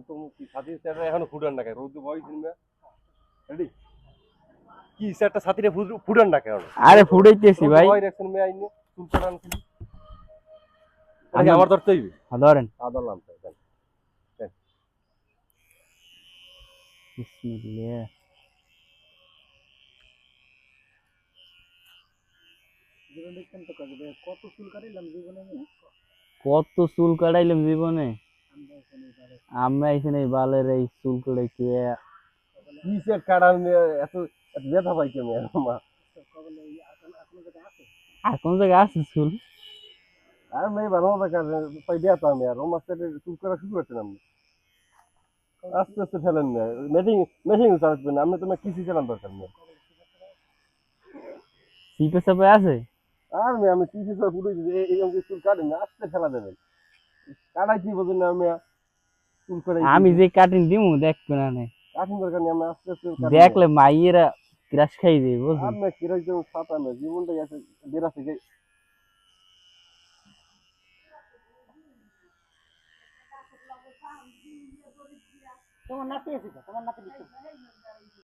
মুখোমুখি ছাতির স্যাররা এখনও ফুটান না কেন? রোদ বয়স রেডি কি স্যারটা ছাতিরে ফুটান না কেন? আরে ফুটাইতেছি ভাই। ভয় রাখছেন মে আইনে। চুল কাটান কি আমি- আমার ধরতে হইবে? হ্যাঁ, ধরেন। আদর লাম তাই দেন। বিসমিল্লাহ। কত চুল কাটাইলাম জীবনে? আমরা এখানে বালের এই চুল কাটাইতে কি স্যার কাটান এত এত ব্যথা পাই মা? আর কোন জায়গায় আছে চুল? আর না পাই ব্যথা আমি আর। চুল করা শুরু করছেন আপনি। আস্তে আস্তে ফেলেন না। মেটিং মেটিং চালাবেন আপনি তোমার কিসি চালান দরকার নেই। সিপে সাপে আছে? আর মেয়ে আমি কিসি চালা পুরো এই চুল কাটেন না আস্তে ফেলা দেবেন। কাটাই কি বলছেন আমি করে আমি যে কাটিং দিমু দেখবে না নে। কাটিং দরকার নেই আমি আস্তে আস্তে দেখলে মাইয়েরা ক্রাশ খাই দেবে বুঝলি? আর না কীরকম ছাতা না জীবনটা গেছে তোমার নাতি আছে তোমার নাতি